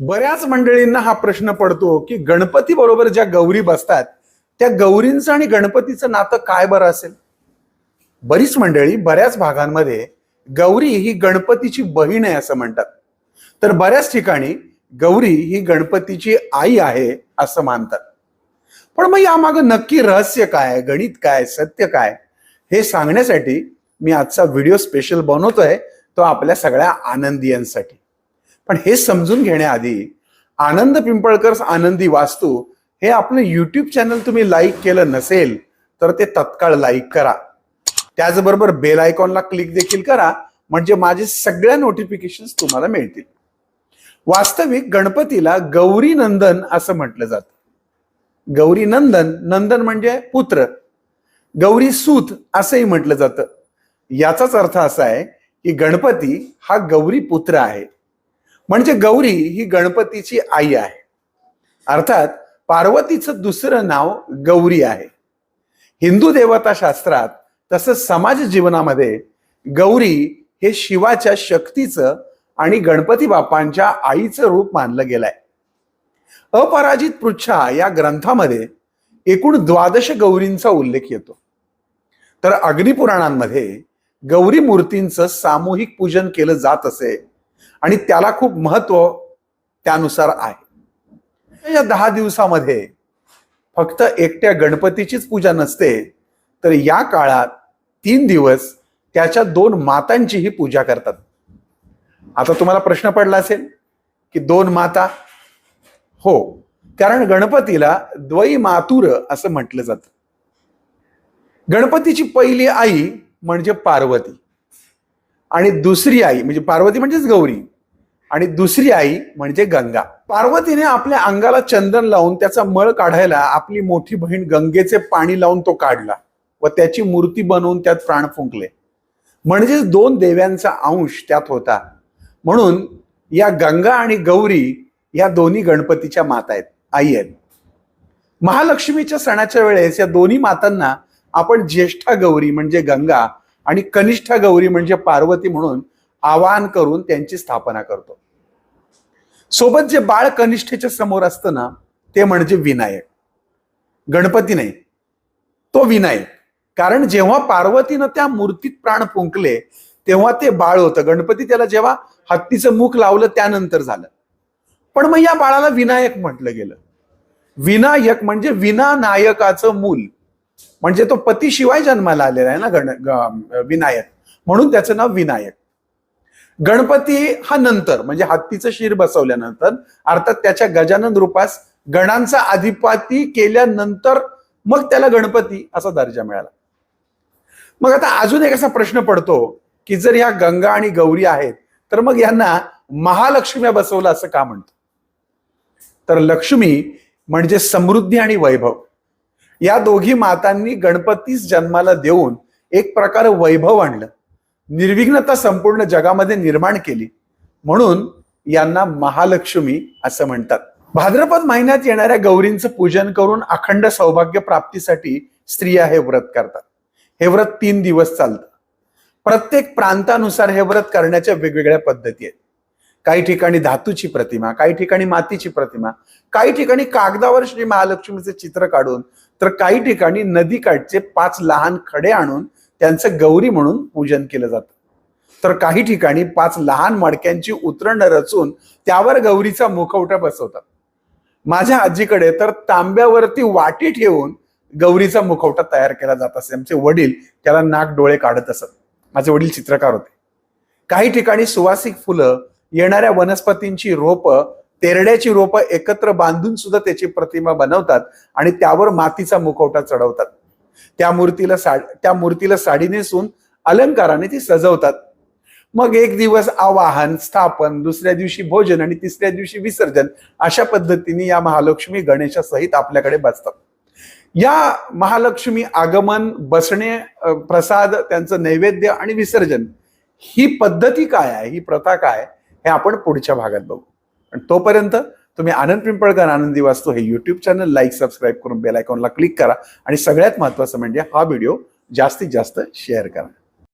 बऱ्याच मंडळींना हा प्रश्न पडतो की गणपती बरोबर ज्या गौरी बसतात त्या गौरींचं आणि गणपतीचं नातं काय बरं असेल? बरीच मंडळी बऱ्याच भागांमध्ये गौरी ही गणपतीची बहीण आहे असं म्हणतात. तर बऱ्याच ठिकाणी गौरी ही गणपतीची आई आहे असं मानतात. पण मग यामागं नक्की रहस्य काय गणित काय सत्य काय हे सांगण्यासाठी मी आजचा व्हिडिओ स्पेशल बनवतोय तो आपल्या सगळ्या आनंदियांसाठी. पण हे समजून घेण्याआधी आनंद पिंपळकर आनंदी वास्तू हे आपलं युट्यूब चॅनल तुम्ही लाईक केलं नसेल तर ते तत्काळ लाईक करा. त्याचबरोबर बेल आयकॉनला क्लिक देखील करा म्हणजे माझे सगळ्या नोटिफिकेशन तुम्हाला मिळतील. वास्तविक गणपतीला गौरी नंदन असं म्हटलं जातं. गौरी नंदन नंदन म्हणजे पुत्र. गौरी सूत असंही म्हटलं जातं. याचाच अर्थ असा आहे की गणपती हा गौरी पुत्र आहे. म्हणजे गौरी ही गणपतीची आई आहे. अर्थात पार्वतीचं दुसरं नाव गौरी आहे. हिंदू देवता शास्त्रात तसंच समाज जीवनामध्ये गौरी हे शिवाच्या शक्तीचं आणि गणपती बाप्पांच्या आईचं रूप मानलं गेलंय. अपराजित पृच्छा या ग्रंथामध्ये एकूण द्वादश गौरींचा उल्लेख येतो. तर अग्निपुराणांमध्ये गौरी मूर्तींचं सामूहिक पूजन केलं जात असे. आणि त्याला खूप महत्त्व त्यानुसार आहे. या दहा दिवसामध्ये फक्त एकट्या गणपतीचीच पूजा नसते तर या काळात तीन दिवस त्याच्या दोन मातांचीही पूजा करतात. आता तुम्हाला प्रश्न पडला असेल की दोन माता? हो. कारण गणपतीला द्वै मातुर असं म्हटलं जातं. गणपतीची पहिली आई म्हणजे पार्वती. आणि दुसरी आई म्हणजे पार्वती म्हणजेच गौरी आणि दुसरी आई म्हणजे गंगा. पार्वतीने आपल्या अंगाला चंदन लावून त्याचा मळ काढायला आपली मोठी बहीण गंगेचे पाणी लावून तो काढला व त्याची मूर्ती बनवून त्यात प्राण फुंकले. म्हणजेच दोन देव्यांचा अंश त्यात होता. म्हणून या गंगा आणि गौरी या दोन्ही गणपतीच्या माता आहेत आई आहेत. महालक्ष्मीच्या सणाच्या वेळेस या दोन्ही मातांना आपण ज्येष्ठा गौरी म्हणजे गंगा आणि कनिष्ठा गौरी म्हणजे पार्वती म्हणून आवाहन करून त्यांची स्थापना करतो. सोबत जे बाळ कनिष्ठेच्या समोर असतं ना ते म्हणजे विनायक. गणपती नाही तो विनायक. कारण जेव्हा पार्वतीनं त्या मूर्तीत प्राण फुंकले तेव्हा ते बाळ होतं. गणपती त्याला जेव्हा हत्तीचं मुख लावलं त्यानंतर झालं. पण मग या बाळाला विनायक म्हटलं गेलं. विनायक म्हणजे विना नायकाचं मूल. म्हणजे तो पतीशिवाय जन्माला आलेला आहे ना गण विनायक. म्हणून त्याचं नाव विनायक. गणपती हा नंतर म्हणजे हत्तीचं शिर बसवल्यानंतर अर्थात त्याच्या गजानन रूपास गणांचा अधिपती केल्यानंतर मग त्याला गणपती असा दर्जा मिळाला. मग आता अजून एक असा प्रश्न पडतो की जर या गंगा आणि गौरी आहेत तर मग यांना महालक्ष्म्या बसवलं असं का म्हणतो तर लक्ष्मी म्हणजे समृद्धी आणि वैभव. या दोघी मातांनी गणपतीस जन्माला देऊन एक प्रकार वैभव आणलं. निर्विघ्नता संपूर्ण जगामध्ये निर्माण केली. म्हणून यांना महालक्ष्मी असं म्हणतात. भाद्रपद महिन्यात येणाऱ्या गौरींचं पूजन करून अखंड सौभाग्य प्राप्तीसाठी स्त्रिया हे व्रत करतात. हे व्रत तीन दिवस चालतं. प्रत्येक प्रांतानुसार हे व्रत करण्याच्या वेगवेगळ्या पद्धती आहेत. काही ठिकाणी धातूची प्रतिमा काही ठिकाणी मातीची प्रतिमा काही ठिकाणी कागदावर श्री महालक्ष्मीचे चित्र काढून तर काही ठिकाणी नदीकाठचे पाच लहान खडे आणून त्यांचं गौरी म्हणून पूजन केलं जातं. तर काही ठिकाणी पाच लहान मडक्यांची उतरण रचून त्यावर गौरीचा मुखवटा बसवतात. माझ्या आजीकडे तर तांब्यावरती वाटी ठेवून गौरीचा मुखवटा तयार केला जात असे. आमचे वडील त्याला नाक डोळे काढत असत. माझे वडील चित्रकार होते. काही ठिकाणी सुवासिक फुलं येणाऱ्या वनस्पतींची रोपं तेरड्याची रोपं एकत्र बांधून सुद्धा त्याची प्रतिमा बनवतात आणि त्यावर मातीचा मुखवटा चढवतात. त्या मूर्तीला साड त्या मूर्तीला साडी नेसून अलंकाराने ती सजवतात. मग एक दिवस आवाहन स्थापन दुसऱ्या दिवशी भोजन आणि तिसऱ्या दिवशी विसर्जन अशा पद्धतीने या महालक्ष्मी गणेशासहित आपल्याकडे बसतात. या महालक्ष्मी आगमन बसणे प्रसाद त्यांचं नैवेद्य आणि विसर्जन ही पद्धती काय आहे? ही प्रथा काय हे आपण पुढच्या भागात बघू. आणि तोपर्यंत तुम्ही आनंद पिंपळकर आनंदी वास्तू हे यूट्यूब चॅनल लाईक सबस्क्राईब करून बेल आयकॉनला क्लिक करा. आणि सगळ्यात महत्वाचं म्हणजे हा व्हिडिओ जास्तीत जास्त शेअर करा.